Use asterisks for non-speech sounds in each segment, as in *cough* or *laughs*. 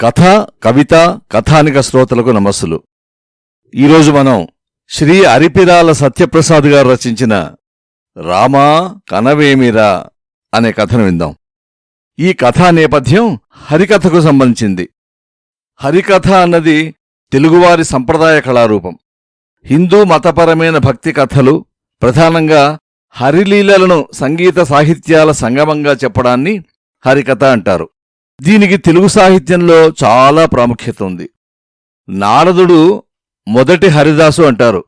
కథ కవిత కథానిక శ్రోతలకు నమస్సులు. ఈరోజు మనం శ్రీ అరిపిరాల సత్యప్రసాద్ గారు రచించిన రామా కనవేమిరా అనే కథను విందాం. ఈ కథా నేపథ్యం హరికథకు సంబంధించింది. హరికథ అన్నది తెలుగువారి సంప్రదాయ కళారూపం. హిందూ మతపరమైన భక్తి కథలు ప్రధానంగా హరిలీలలను సంగీత సాహిత్యాల సంగమంగా చెప్పడాన్ని హరికథ అంటారు. దీనికి తెలుగు సాహిత్యంలో చాలా ప్రాముఖ్యత ఉంది. నారదుడు మొదటి హరిదాసు అంటారు.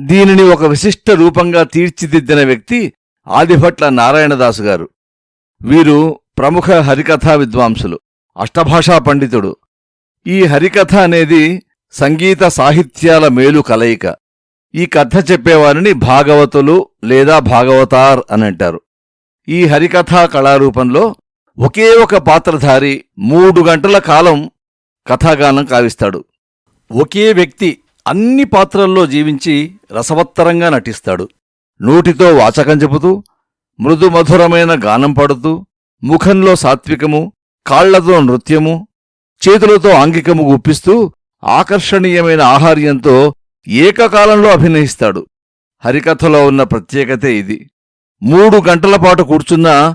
దీనిని ఒక విశిష్ట రూపంగా తీర్చిదిద్దిన వ్యక్తి ఆదిభట్ల నారాయణదాసు గారు. వీరు ప్రముఖ హరికథా విద్వాంసులు అష్టభాషా పండితుడు. ఈ హరికథ అనేది సంగీత సాహిత్యాల మేలు కలయిక. ఈ కథ చెప్పేవారిని భాగవతులు లేదా భాగవతార్ అని అంటారు. ఈ హరికథా కళారూపంలో ఒకే ఒక పాత్రధారి మూడు గంటల కాలం కథాగానం కావిస్తాడు. ఒకే వ్యక్తి అన్ని పాత్రల్లో జీవించి రసవత్తరంగా నటిస్తాడు. నోటితో వాచకం చెబుతూ మృదుమధురమైన గానం పాడుతూ ముఖంలో సాత్వికము కాళ్ళతో నృత్యము చేతులతో ఆంగికము గుప్పిస్తూ ఆకర్షణీయమైన ఆహార్యంతో ఏకకాలంలో అభినయిస్తాడు. హరికథలో ఉన్న ప్రత్యేకతే ఇది. మూడు గంటల పాటు కూర్చున్నా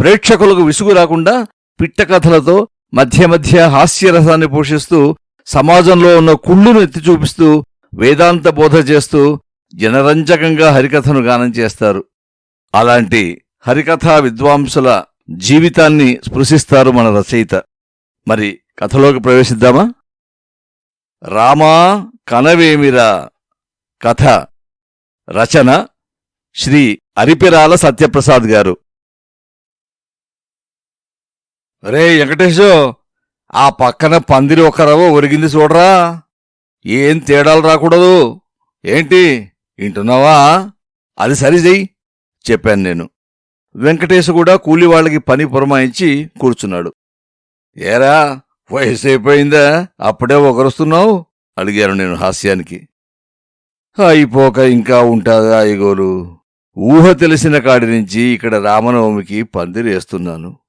ప్రేక్షకులకు విసుగు రాకుండా పిట్టకథలతో మధ్య మధ్య హాస్యరసాన్ని పోషిస్తూ సమాజంలో ఉన్న కుళ్ళును ఎత్తి చూపిస్తూ వేదాంత బోధ చేస్తూ జనరంజకంగా హరికథను గానం చేస్తారు. అలాంటి హరికథా విద్వాంసుల జీవితాన్ని స్పృశిస్తారు మన రచయిత. మరి కథలోకి ప్రవేశిద్దామా? రామా కనవేమిరా? కథ రచన శ్రీ అరిపిరాల సత్యప్రసాద్ గారు. రే వెంకటేశు ఆ పక్కన పందిరి ఒక రవ్వ ఒరిగింది చూడరా. ఏం తేడాలు రాకూడదు. ఏంటి? వింటున్నావా? అది సరిజెయ్యి చెప్పాను నేను. వెంకటేశు కూడా కూలివాళ్ళకి పని పురమాయించి కూర్చున్నాడు. ఏరా వయసు అయిపోయిందా? అప్పుడే ఒకరుస్తున్నావు? అడిగాను నేను హాస్యానికి. అయిపోక ఇంకా ఉంటాదా ఇగోలు ఊహ తెలిసిన కాడి నుంచి ఇక్కడ రామనవమికి పందిరేస్తున్నాను.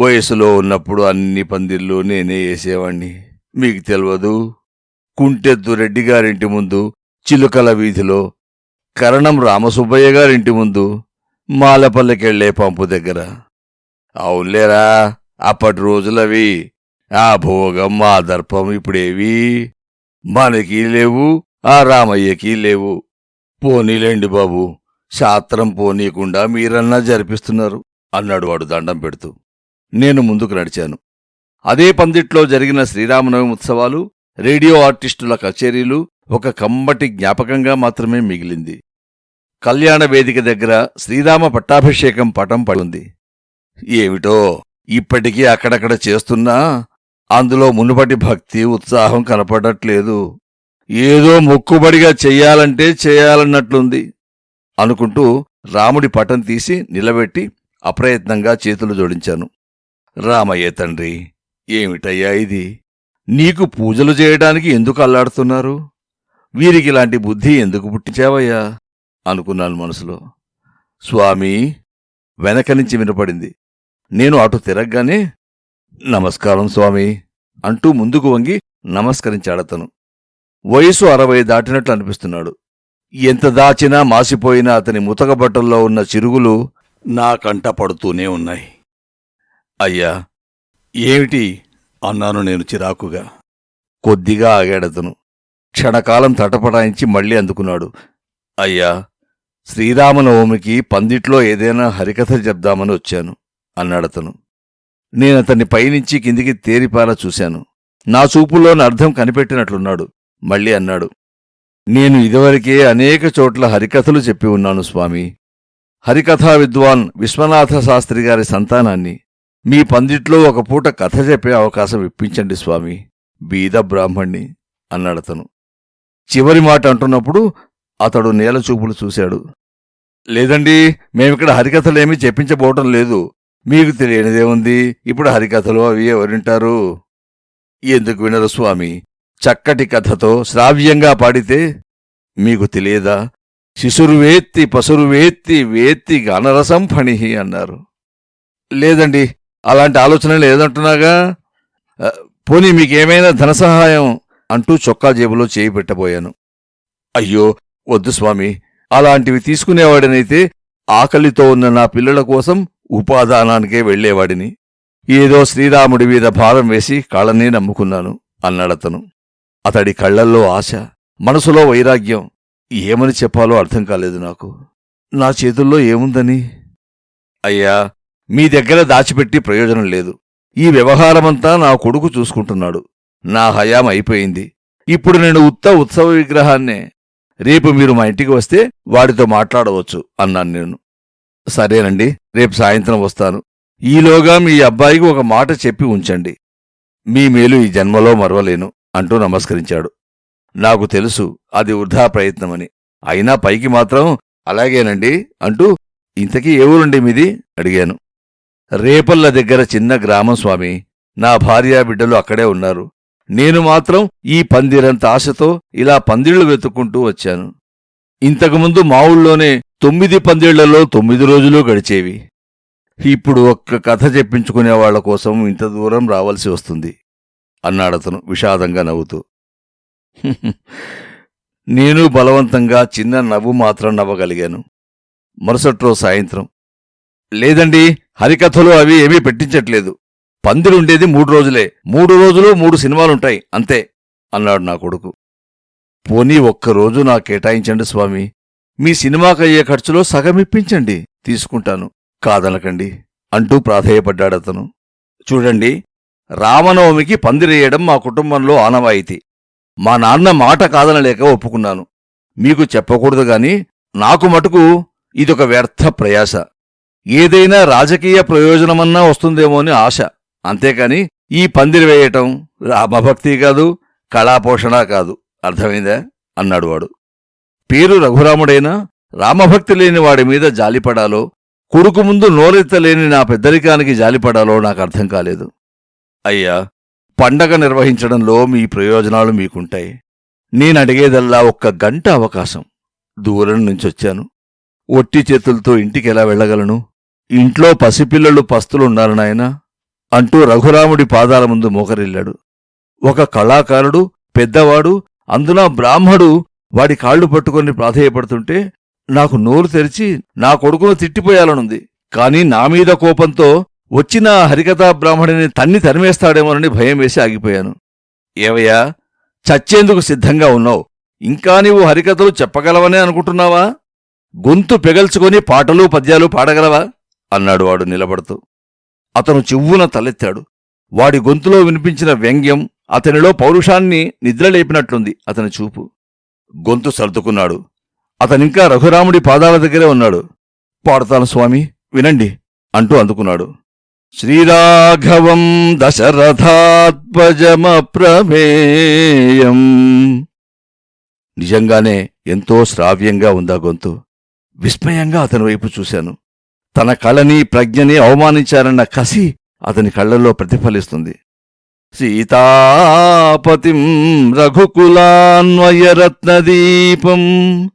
వయసులో ఉన్నప్పుడు అన్ని పందిళ్ళు నేనే వేసేవాణ్ణి. మీకు తెలియదు కుంటెద్దు రెడ్డి గారింటి ముందు చిలుకల వీధిలో కరణం రామసుబ్బయ్య గారింటి ముందు మాలపల్లెకెళ్ళే పంపు దగ్గర. అవునులేరా అప్పటి రోజులవి. ఆ భోగం ఆ దర్పం ఇప్పుడేవి? మనకి లేవు ఆ రామయ్యకి లేవు. పోనీలేండి బాబు శాస్త్రం పోనీయకుండా మీరన్నా జరిపిస్తున్నారు అన్నాడు వాడు దండం పెడుతూ. నేను ముందుకు నడిచాను. అదే పందిట్లో జరిగిన శ్రీరామనవమి ఉత్సవాలు రేడియో ఆర్టిస్టుల కచేరీలు ఒక కమ్మటి జ్ఞాపకంగా మాత్రమే మిగిలింది. కళ్యాణ వేదిక దగ్గర శ్రీరామ పట్టాభిషేకం పటం పడింది. ఏమిటో ఇప్పటికీ అక్కడక్కడ చేస్తున్నా అందులో మునుపటి భక్తి ఉత్సాహం కనపడట్లేదు. ఏదో మొక్కుబడిగా చెయ్యాలంటే చేయాలన్నట్లుంది అనుకుంటూ రాముడి పటం తీసి నిలబెట్టి అప్రయత్నంగా చేతులు జోడించాను. రామయ్య తండ్రి ఏమిటయ్యా ఇది? నీకు పూజలు చేయడానికి ఎందుకు అల్లాడుతున్నారు? వీరికి ఇలాంటి బుద్ధి ఎందుకు పుట్టించావయ్యా? అనుకున్నాను మనసులో. స్వామి వెనక నుంచి వినపడింది. నేను అటు తిరగగానే నమస్కారం స్వామి అంటూ ముందుకు వంగి నమస్కరించాడతను. వయసు అరవై దాటినట్లు అనిపిస్తున్నాడు. ఎంత దాచినా మాసిపోయినా అతని ముతక బట్టల్లో ఉన్న చిరుగులు నా కంట పడుతూనే ఉన్నాయి. అయ్యా ఏమిటి అన్నాను నేను చిరాకుగా. కొద్దిగా ఆగాడతను. క్షణకాలం తటపటాయించి మళ్ళీ అందుకున్నాడు. అయ్యా శ్రీరామనవమికి పందిట్లో ఏదైనా హరికథ చెప్దామని వచ్చాను అన్నాడతను. నేనతన్ని పైనుంచి కిందికి తేరిపారా చూశాను. నా చూపులోని అర్థం కనిపెట్టినట్లున్నాడు మళ్ళీ అన్నాడు. నేను ఇదివరకే అనేక చోట్ల హరికథలు చెప్పి ఉన్నాను స్వామి. హరికథా విద్వాన్ విశ్వనాథ శాస్త్రి గారి సంతానాన్ని మీ పందిట్లో ఒక పూట కథ చెప్పే అవకాశం ఇప్పించండి స్వామి. బీద బ్రాహ్మణ్ణి అన్నాడతను చివరి మాట అంటున్నప్పుడు అతడు నేల చూపులు చూశాడు. లేదండి మేమిక్కడ హరికథలేమీ చెప్పించబోవటం లేదు. మీకు తెలియనిదేముంది ఇప్పుడు హరికథలు అవి ఎవరింటారు ఎందుకు వినరు స్వామి? చక్కటి కథతో శ్రావ్యంగా పాడితే మీకు తెలియదా? శిశురువేత్తి పసురువేత్తి వేత్తి గణరసం ఫణిహి అన్నారు. లేదండి అలాంటి ఆలోచన లేదంటున్నాగా పోనీ మీకేమైనా ధన సహాయం అంటూ చొక్కా జేబులో చేయి పెట్టబోయాను. అయ్యో వద్దు స్వామి. అలాంటివి తీసుకునేవాడినైతే ఆకలితో ఉన్న నా పిల్లల కోసం ఉపాదానానికే వెళ్ళేవాడిని ఏదో శ్రీరాముడి మీద భారం వేసి కాళ్ళనే నమ్ముకున్నాను అన్నాడతను. అతడి కళ్ళల్లో ఆశ మనసులో వైరాగ్యం ఏమని చెప్పాలో అర్థం కాలేదు నాకు. నా చేతుల్లో ఏముందని? అయ్యా మీ దగ్గర దాచిపెట్టి ప్రయోజనం లేదు. ఈ వ్యవహారమంతా నా కొడుకు చూసుకుంటున్నాడు. నా హయాం అయిపోయింది. ఇప్పుడు నేను ఉత్త ఉత్సవ విగ్రహాన్నే రేపు మీరు మా ఇంటికి వస్తే వాడితో మాట్లాడవచ్చు అన్నాను నేను. సరేనండి రేపు సాయంత్రం వస్తాను. ఈలోగా మీ అబ్బాయికి ఒక మాట చెప్పి ఉంచండి. మీ మేలు ఈ జన్మలో మరవలేను అంటూ నమస్కరించాడు. నాకు తెలుసు అది వృధా ప్రయత్నమని. అయినా పైకి మాత్రం అలాగేనండి అంటూ ఇంతకీ ఏ ఊరుండి మీది? అడిగాను. రేపల్ల దగ్గర చిన్న గ్రామం స్వామి. నా భార్యా బిడ్డలు అక్కడే ఉన్నారు. నేను మాత్రం ఈ పందిరంత ఆశతో ఇలా పందిళ్ళు వెతుక్కుంటూ వచ్చాను. ఇంతకుముందు మా ఊళ్ళోనే తొమ్మిది పందిళ్ళలో తొమ్మిది రోజులు గడిచేవి. ఇప్పుడు ఒక్క కథ చెప్పించుకునే వాళ్ళ కోసం ఇంత దూరం రావాల్సి వస్తుంది అన్నాడతను విషాదంగా నవ్వుతూ. *laughs* నేను బలవంతంగా చిన్న నవ్వు మాత్రం నవ్వగలిగాను. మరుసటి రోజు సాయంత్రం. లేదండి హరికథలు అవి ఏమీ పెట్టించట్లేదు. పందిరుండేది మూడు రోజులే. మూడు రోజులు మూడు సినిమాలుంటాయి. అంతే అన్నాడు నా కొడుకు. పోనీ ఒక్కరోజు నా కేటాయించండి స్వామి. మీ సినిమాకయ్యే ఖర్చులో సగమిప్పించండి తీసుకుంటాను. కాదనకండి. అంటూ ప్రాధేయపడ్డాడతను. చూడండి రామనవమికి పందిరేయడం మా కుటుంబంలో ఆనవాయితీ. మా నాన్న మాట కాదనలేక ఒప్పుకున్నాను. మీకు చెప్పకూడదు గాని నాకు మటుకు ఇదొక వ్యర్థ ప్రయాస. ఏదైనా రాజకీయ ప్రయోజనమన్నా వస్తుందేమో అని ఆశ. అంతేకాని ఈ పందిరి వేయటం రామభక్తి కాదు కళాపోషణ కాదు. అర్థమైందా? అన్నాడు వాడు. పేరు రఘురాముడైనా రామభక్తి లేని వాడి మీద జాలిపడాలో కొడుకు ముందు నోరెత్తలేని నా పెద్దరికానికి జాలిపడాలో నాకు అర్థం కాలేదు. అయ్యా పండగ నిర్వహించడంలో మీ ప్రయోజనాలు మీకుంటాయి. నేనడిగేదల్లా ఒక్క గంట అవకాశం. దూరం నుంచొచ్చాను. ఒట్టి చేతులతో ఇంటికి ఎలా వెళ్ళగలను? ఇంట్లో పసిపిల్లలు పస్తులున్నారు నాయనా అంటూ రఘురాముడి పాదాల ముందు మోకరిల్లాడు. ఒక కళాకారుడు పెద్దవాడు అందున బ్రాహ్మడు వాడి కాళ్ళు పట్టుకొని ప్రాధేయపడుతుంటే నాకు నోరు తెరిచి నా కొడుకును తిట్టిపోయాలనుంది. కాని నా మీద కోపంతో వచ్చిన హరికథా బ్రాహ్మడిని తన్ని తరిమేస్తాడేమోనని భయం వేసి ఆగిపోయాను. ఏవయ్యా చచ్చేందుకు సిద్ధంగా ఉన్నావు. ఇంకా నీవు హరికథలు చెప్పగలవనే అనుకుంటున్నావా? గొంతు పెగల్చుకొని పాటలు పద్యాలు పాడగలవా? అన్నాడు వాడు నిలబడుతూ. అతను చివ్వున తలెత్తాడు. వాడి గొంతులో వినిపించిన వ్యంగ్యం అతనిలో పౌరుషాన్ని నిద్రలేపినట్లుంది అతని చూపు. గొంతు సర్దుకున్నాడు. అతనింకా రఘురాముడి పాదాల దగ్గరే ఉన్నాడు. పాడతాను స్వామి వినండి అంటూ అందుకున్నాడు. శ్రీరాఘవం దశరథాత్మజమప్రమేయం నిజంగానే ఎంతో శ్రావ్యంగా ఉందా గొంతు. విస్మయంగా అతని వైపు చూశాను. తన కళని ప్రజ్ఞని అవమానించారన్న కసి అతని కళ్ళల్లో ప్రతిఫలిస్తుంది. సీతాపతిం రఘుకులాన్వయరత్నదీపం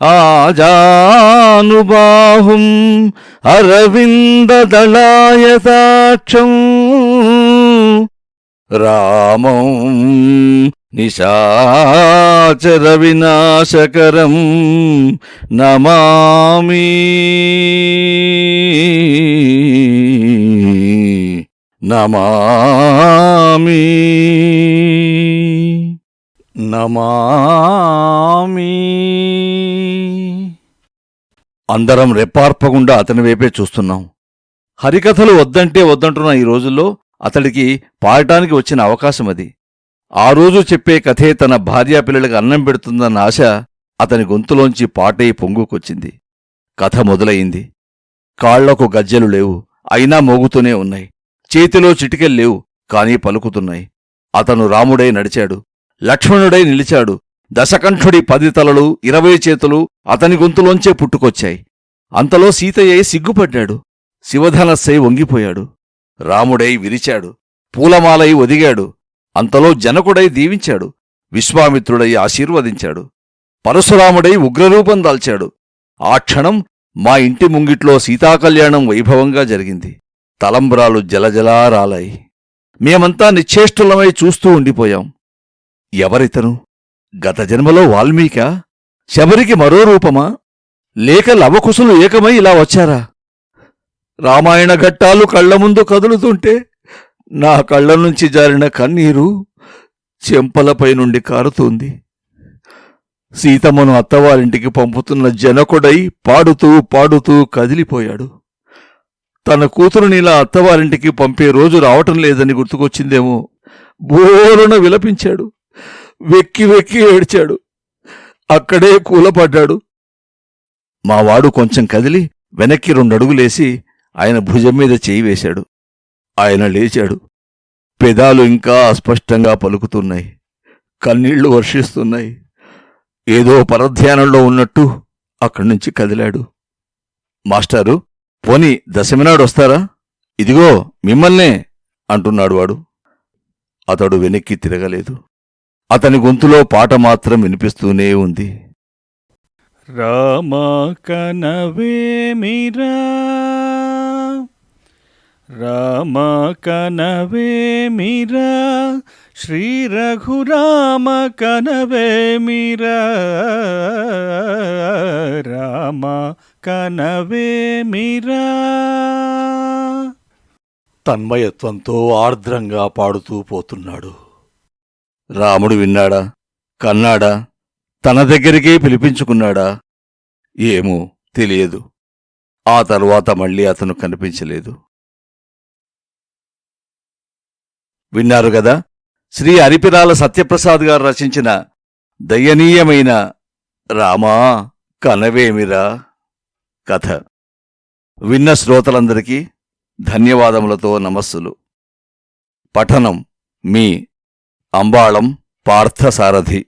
ఆజానుబాహుం అరవిందదళాయతాక్షం రామం నిశాచర వినాశకరం నమామి. నమామి. నమామి. అందరం రెప్పార్పకుండా అతని వైపే చూస్తున్నాం. హరికథలు వద్దంటే వద్దంటున్న ఈ రోజుల్లో అతడికి పాడటానికి వచ్చిన అవకాశం అది ఆ రోజు చెప్పే కథే తన భార్యాపిల్లలకు అన్నం పెడుతుందన్న ఆశ అతని గొంతులోంచి పాటై పొంగుకొచ్చింది. కథ మొదలయింది. కాళ్ళకు గజ్జెలు లేవు. అయినా మోగుతూనే ఉన్నాయి. చేతిలో చిటికెల్లేవు కానీ పలుకుతున్నాయి. అతను రాముడై నడిచాడు. లక్ష్మణుడై నిలిచాడు. దశకంఠుడి పది తలలు ఇరవై చేతులు అతని గొంతులోంచే పుట్టుకొచ్చాయి. అంతలో సీతయ్య సిగ్గుపడ్డాడు. శివధనస్సై వంగిపోయాడు. రాముడై విరిచాడు. పూలమాలై ఒదిగాడు. అంతలో జనకుడై దీవించాడు విశ్వామిత్రుడై ఆశీర్వదించాడు పరశురాముడై ఉగ్రరూపం దాల్చాడు. ఆ క్షణం మా ఇంటి ముంగిట్లో సీతాకళ్యాణం వైభవంగా జరిగింది. తలంబ్రాలు జలజలా రాలాయి. మేమంతా నిశ్చేష్టులమై చూస్తూ ఉండిపోయాం. ఎవరితను? గత జన్మలో వాల్మీక? శబరికి మరో రూపమా? లేక లవకుశులు ఏకమై ఇలా వచ్చారా? రామాయణ ఘట్టాలు కళ్ళ ముందు కదులుతుంటే నా కళ్ళ నుంచి జారిన కన్నీరు చెంపలపై నుండి కారుతుంది. సీతమ్మను అత్తవారింటికి పంపుతున్న జనకుడై పాడుతూ పాడుతూ కదిలిపోయాడు. తన కూతురుని ఇలా అత్తవారింటికి పంపే రోజు రావటం లేదని గుర్తుకొచ్చిందేమో బోరున విలపించాడు. వెక్కి వెక్కి ఏడ్చాడు. అక్కడే కూలపడ్డాడు. మావాడు కొంచెం కదిలి వెనక్కి రెండడుగులేసి ఆయన భుజం మీద చేయి వేశాడు. ఆయన లేచాడు. పెదాలు ఇంకా అస్పష్టంగా పలుకుతున్నాయి. కన్నీళ్ళు వర్షిస్తున్నాయి. ఏదో పరధ్యానంలో ఉన్నట్టు అక్కడి నుంచి కదిలాడు. మాస్టారు పోని దశమినాడు వస్తారా? ఇదిగో మిమ్మల్నే అంటున్నాడు వాడు. అతడు వెనక్కి తిరగలేదు. అతని గొంతులో పాట మాత్రం వినిపిస్తూనే ఉంది. రామా కనవేమిరా రామ కనవేమిరా శ్రీ రఘురామ కనవేమిరా రామ కనవేమిరా తన్మయత్వంతో ఆర్ద్రంగా పాడుతూ పోతున్నాడు. రాముడు విన్నాడా? కన్నాడా? తన దగ్గరికే పిలిపించుకున్నాడా? ఏమో తెలియదు. ఆ తరువాత మళ్ళీ అతను కనిపించలేదు. విన్నారు గదా శ్రీ అరిపిరాల సత్యప్రసాద్ గారు రచించిన దయనీయమైన రామా కనవేమిరా కథ. విన్న శ్రోతలందరికీ ధన్యవాదములతో నమస్సులు. పఠనం మీ అంబాళం పార్థసారథి.